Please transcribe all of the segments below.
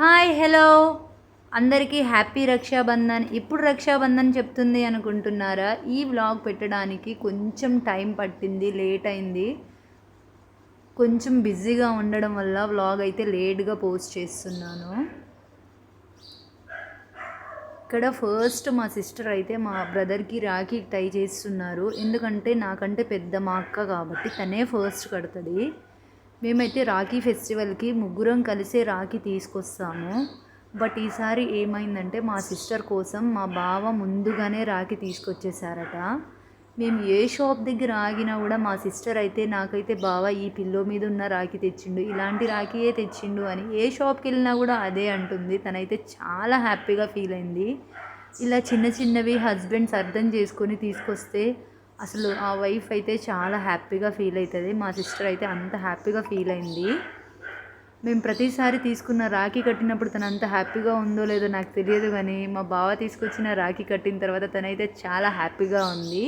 Hi hello. అందరికీ happy Rakshabandhan. ఇప్పుడు రక్షాబంధన్ చెప్తుంది అనుకుంటున్నారా? ఈ వ్లాగ్ పెట్టడానికి కొంచెం టైం పట్టింది లేట్ అయింది. కొంచెం బిజీగా ఉండడం వల్ల వ్లాగ్ అయితే లేట్గా పోస్ట్ చేస్తున్నాను. ఇక్కడ ఫస్ట్ మా సిస్టర్ అయితే మా బ్రదర్కి రాఖీ టై చేస్తున్నారు. ఎందుకంటే నాకంటే పెద్ద మా అక్క కాబట్టి తనే ఫస్ట్ కడుతుంది. మేమైతే రాఖీ ఫెస్టివల్కి ముగ్గురం కలిసే రాఖీ తీసుకొస్తాము. బట్ ఈసారి ఏమైందంటే మా సిస్టర్ కోసం మా బావ ముందుగానే రాఖీ తీసుకొచ్చేసారట. మేము ఏ షాప్ దగ్గర ఆగినా కూడా మా సిస్టర్ అయితే నాకైతే బావ ఈ పిల్లో మీద ఉన్న రాఖీ తెచ్చిండు ఇలాంటి రాఖీయే తెచ్చిండు అని ఏ షాప్కి వెళ్ళినా కూడా అదే అంటుంది. తనైతే చాలా హ్యాపీగా ఫీల్ అయింది. ఇలా చిన్న చిన్నవి హస్బెండ్స్ అర్థం చేసుకొని తీసుకొస్తే అసలు ఆ వైఫ్ అయితే చాలా హ్యాపీగా ఫీల్ అవుతుంది. మా సిస్టర్ అయితే అంత హ్యాపీగా ఫీల్ అయింది. మేము ప్రతిసారి తీసుకున్న రాఖీ కట్టినప్పుడు తను అంత హ్యాపీగా ఉందో లేదో నాకు తెలియదు కానీ మా బావ తీసుకొచ్చిన రాఖీ కట్టిన తర్వాత తనైతే చాలా హ్యాపీగా ఉంది.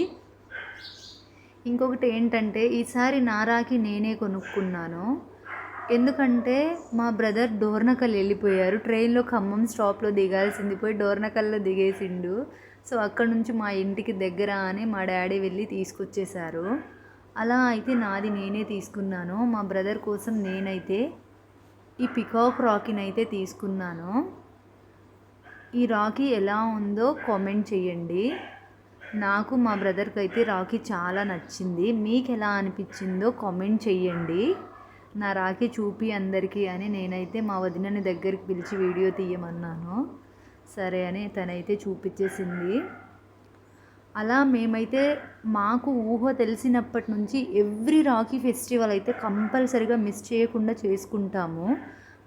ఇంకొకటి ఏంటంటే ఈసారి నా రాఖీ నేనే కొనుక్కున్నాను. ఎందుకంటే మా బ్రదర్ డోర్నకల్ వెళ్ళిపోయారు. ట్రైన్లో ఖమ్మం స్టాప్లో దిగాల్సింది. పోయి డోర్నకల్లో దిగేసిండు. సో అక్కడ నుంచి మా ఇంటికి దగ్గర అని మా డాడీ వెళ్ళి తీసుకొచ్చేసారు అలా అయితే నాది నేనే తీసుకున్నాను. మా బ్రదర్ కోసం నేనైతే ఈ పికాక్ రాకీని అయితే తీసుకున్నాను. ఈ రాఖీ ఎలా ఉందో కామెంట్ చేయండి. నాకు మా బ్రదర్కి అయితే రాఖీ చాలా నచ్చింది. మీకు ఎలా అనిపించిందో కామెంట్ చేయండి. నా రాఖీ చూపి అందరికీ అని నేనైతే మా వదినని దగ్గరికి పిలిచి వీడియో తీయమన్నాను. సరే అని తనైతే చూపించేసింది. అలా మేమైతే మాకు ఊహ తెలిసినప్పటి నుంచి ఎవ్రీ రాఖీ ఫెస్టివల్ అయితే కంపల్సరిగా మిస్ చేయకుండా చేసుకుంటాము.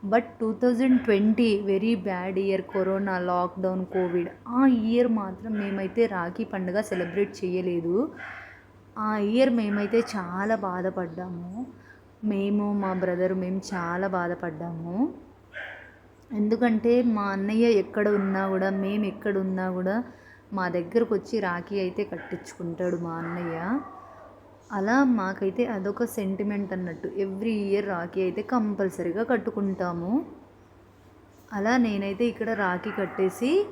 But two thousand twenty very bad year corona lockdown covid ఆ ఇయర్ మాత్రం మేమైతే రాఖీ పండుగ సెలబ్రేట్ చేయలేదు. ఆ ఇయర్ మేమైతే చాలా బాధపడ్డాము. మేము మా బ్రదర్ మేము చాలా బాధపడ్డాము. ఎందుకంటే మా అన్నయ్య ఎక్కడ ఉన్నా కూడా మేము ఎక్కడ ఉన్నా కూడా మా దగ్గరకు వచ్చి రాఖీ అయితే కట్టించుకుంటాడు మా అన్నయ్య. అలా మాకైతే అదొక సెంటిమెంట్ అన్నట్టు. ఎవ్రీ ఇయర్ రాఖీ అయితే కంపల్సరీగా కట్టుకుంటాము. అలా నేనైతే ఇక్కడ రాఖీ కట్టేసి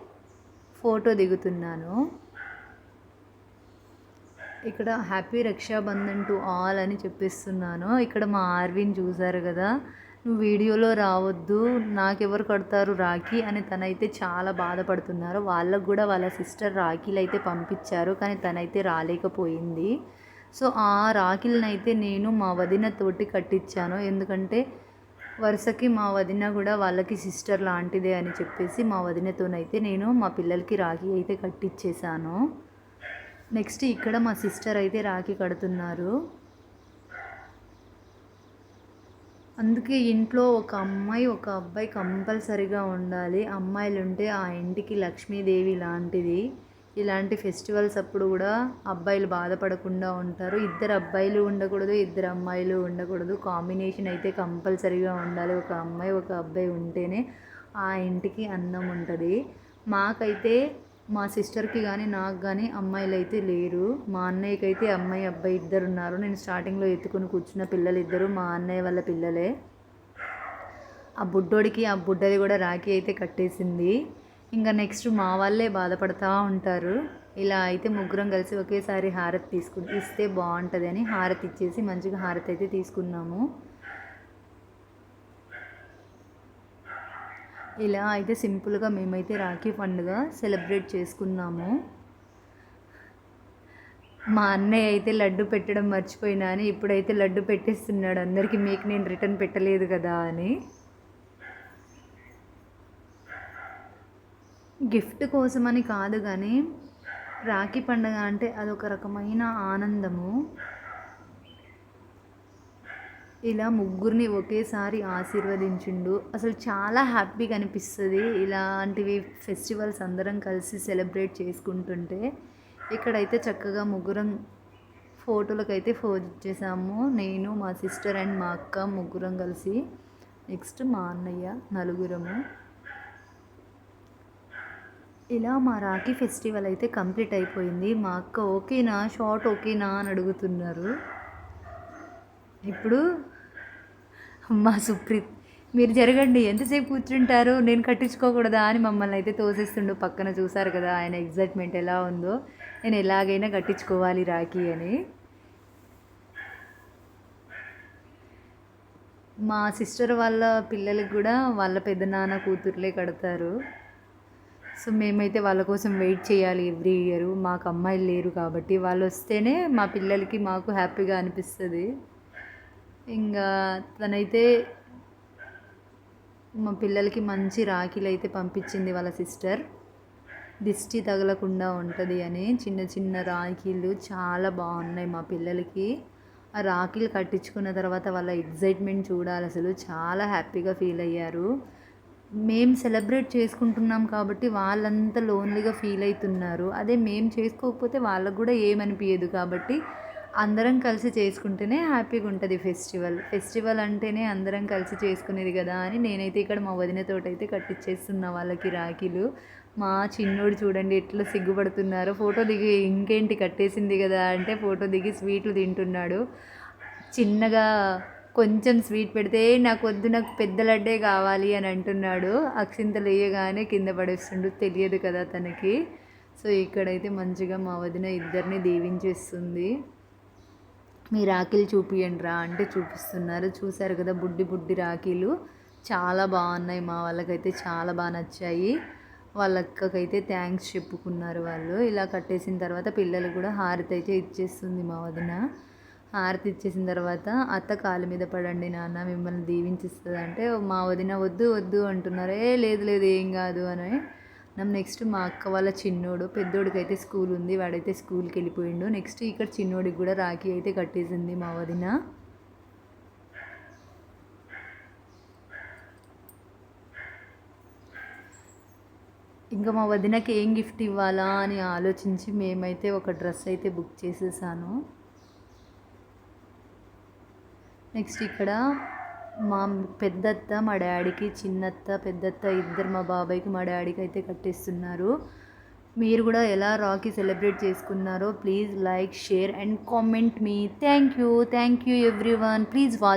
ఫోటో దిగుతున్నాను. ఇక్కడ హ్యాపీ రక్షాబంధన్ టు ఆల్ అని చెప్పిస్తున్నాను. ఇక్కడ మా ఆర్విన్ చూసారు కదా? నువ్వు వీడియోలో రావద్దు నాకెవరు కడతారు రాఖీ అని తనైతే చాలా బాధపడుతున్నారు. వాళ్ళకు కూడా వాళ్ళ సిస్టర్ రాఖీలు అయితే పంపించారు కానీ తనైతే రాలేకపోయింది. సో ఆ రాఖీలను అయితే నేను మా వదిన తోటి కట్టించాను ఎందుకంటే వరుసకి మా వదిన కూడా వాళ్ళకి సిస్టర్ లాంటిదే అని చెప్పేసి మా వదినతోనైతే నేను మా పిల్లలకి రాఖీ అయితే కట్టించేశాను నెక్స్ట్ ఇక్కడ మా సిస్టర్ అయితే రాఖీ కడుతున్నారు. అందుకే ఇంట్లో ఒక అమ్మాయి ఒక అబ్బాయి కంపల్సరీగా ఉండాలి. అమ్మాయిలు ఉంటే ఆ ఇంటికి లక్ష్మీదేవి లాంటిది. ఇలాంటి ఫెస్టివల్స్ అప్పుడు కూడా అబ్బాయిలు బాధపడకుండా ఉంటారు. ఇద్దరు అబ్బాయిలు ఉండకూడదు ఇద్దరు అమ్మాయిలు ఉండకూడదు. కాంబినేషన్ అయితే కంపల్సరీగా ఉండాలి. ఒక అమ్మాయి ఒక అబ్బాయి ఉంటేనే ఆ ఇంటికి అందం ఉంటుంది. మాకైతే మా సిస్టర్కి కానీ నాకు కానీ అమ్మాయిలు అయితే లేరు. మా అన్నయ్యకి అయితే అమ్మాయి అబ్బాయి ఇద్దరు ఉన్నారు నేను స్టార్టింగ్లో ఎత్తుకుని కూర్చున్న పిల్లలు ఇద్దరు మా అన్నయ్య వాళ్ళ పిల్లలే. ఆ బుడ్డోడికి ఆ బుడ్డది కూడా రాఖీ అయితే కట్టేసింది. ఇంకా నెక్స్ట్ మా వాళ్ళే బాధపడతా ఉంటారు. ఇలా అయితే ముగ్గురం కలిసి ఒకేసారి హారతి తీసుకు ఇస్తే బాగుంటుంది అని హారతి ఇచ్చేసి మంచిగా హారతి అయితే తీసుకున్నాము. ఇలా అయితే సింపుల్గా మేమైతే రాఖీ పండుగ సెలబ్రేట్ చేసుకున్నాము. మా అన్నయ్య అయితే లడ్డు పెట్టడం మర్చిపోయినా అని ఇప్పుడైతే లడ్డు పెట్టేస్తున్నాడు. అందరికీ మీకు నేను రిటర్న్ పెట్టలేదు కదా అని. గిఫ్ట్ కోసమని కాదు కానీ రాఖీ పండుగ అంటే అదొక రకమైన ఆనందము. ఇలా ముగ్గురిని ఒకేసారి ఆశీర్వదించిండు. అసలు చాలా హ్యాపీగా అనిపిస్తుంది ఇలాంటివి ఫెస్టివల్స్ అందరం కలిసి సెలబ్రేట్ చేసుకుంటుంటే. ఇక్కడైతే చక్కగా ముగ్గురం ఫోటోలకైతే ఫోజ్ చేసాము. నేను మా సిస్టర్ అండ్ మా అక్క ముగ్గురం కలిసి. నెక్స్ట్ మా అన్నయ్య నలుగురము. ఇలా మా రాఖీ ఫెస్టివల్ అయితే కంప్లీట్ అయిపోయింది. మా అక్క ఓకేనా? షార్ట్ ఓకేనా? అని అడుగుతున్నారు. ఇప్పుడు మా సుప్రీత్ మీరు జరగండి. ఎంతసేపు కూర్చుంటారు? నేను కట్టించుకోకూడదా అని మమ్మల్ని అయితే తోసేస్తుండు పక్కన. చూసారు కదా ఆయన ఎగ్జైట్మెంట్ ఎలా ఉందో. నేను ఎలాగైనా కట్టించుకోవాలి రాఖీ అని. మా సిస్టర్ వాళ్ళ పిల్లలకి కూడా వాళ్ళ పెద్దనాన్న కూతుర్లే కడతారు. సో మేమైతే వాళ్ళ కోసం వెయిట్ చేయాలి ఎవ్రీ ఇయర్ మాకు అమ్మాయిలు లేరు కాబట్టి వాళ్ళు వస్తేనే మా పిల్లలకి మాకు హ్యాపీగా అనిపిస్తుంది. ఇంకా తనైతే మా పిల్లలకి మంచి రాఖీలు అయితే పంపించింది వాళ్ళ సిస్టర్. దిష్టి తగలకుండా ఉంటుంది అని చిన్న చిన్న రాఖీలు చాలా బాగున్నాయి మా పిల్లలకి. ఆ రాఖీలు కట్టించుకున్న తర్వాత వాళ్ళ ఎగ్జైట్మెంట్ చూడాలి అసలు. చాలా హ్యాపీగా ఫీల్ అయ్యారు. మేము సెలబ్రేట్ చేసుకుంటున్నాం కాబట్టి వాళ్ళంతా లోన్లీగా ఫీల్ అవుతున్నారు అదే మేము చేసుకోకపోతే వాళ్ళకు కూడా ఏమనిపించదు కాబట్టి అందరం కలిసి చేసుకుంటేనే హ్యాపీగా ఉంటుంది ఫెస్టివల్. ఫెస్టివల్ అంటేనే అందరం కలిసి చేసుకునేది కదా అని నేనైతే ఇక్కడ మా వదినతో అయితే కట్టించేస్తున్నా వాళ్ళకి రాఖీలు. మా చిన్నోడు చూడండి ఎట్లా సిగ్గుపడుతున్నారో. ఫోటో దిగి ఇంకేంటి కట్టేసింది కదా అంటే ఫోటో దిగి స్వీట్లు తింటున్నాడు. చిన్నగా కొంచెం స్వీట్ పెడితే నాకు వద్దు నాకు పెద్ద లడ్డే కావాలి అని అంటున్నాడు. అక్షింతలు వేయగానే కింద పడేస్తుండు తెలియదు కదా తనకి. సో ఇక్కడైతే మంచిగా మా వదిన ఇద్దరిని దీవించేస్తుంది. మీ రాఖీలు చూపియండి రా అంటే చూపిస్తున్నారు. చూశారు కదా బుడ్డి బుడ్డి రాఖీలు. చాలా బాగున్నాయి మా వాళ్ళకైతే చాలా బాగా నచ్చాయి. వాళ్ళ అక్కకైతే థ్యాంక్స్ చెప్పుకున్నారు వాళ్ళు. ఇలా కట్టేసిన తర్వాత పిల్లలు కూడా హారతి అయితే ఇచ్చేస్తుంది మా వదిన. హారతి ఇచ్చేసిన తర్వాత అత్త కాలు మీద పడండి నాన్న మిమ్మల్ని దీవించిస్తుంది అంటే మా వదిన వద్దు వద్దు అంటున్నారు. ఏ లేదు లేదు ఏం కాదు అని. నెక్స్ట్ మా అక్క వాళ్ళ చిన్నోడు పెద్దోడికి అయితే స్కూల్ ఉంది వాడైతే స్కూల్కి వెళ్ళిపోయిండు. నెక్స్ట్ ఇక్కడ చిన్నోడికి కూడా రాఖీ అయితే కట్టేసింది మా వదిన. ఇంకా మా వదినకి ఏం గిఫ్ట్ ఇవ్వాలా అని ఆలోచించి మేమైతే ఒక డ్రెస్ అయితే బుక్ చేసేసాను. నెక్స్ట్ ఇక్కడ మా పెద్దత్త మా డాడీకి చిన్నత్త పెద్దత్త ఇద్దరు మా బాబాయ్కి మా డాడీకి అయితే కట్టేస్తున్నారు. మీరు కూడా ఎలా రాకీ సెలబ్రేట్ చేసుకున్నారో please like share and comment me. Thank you. Thank you everyone please watch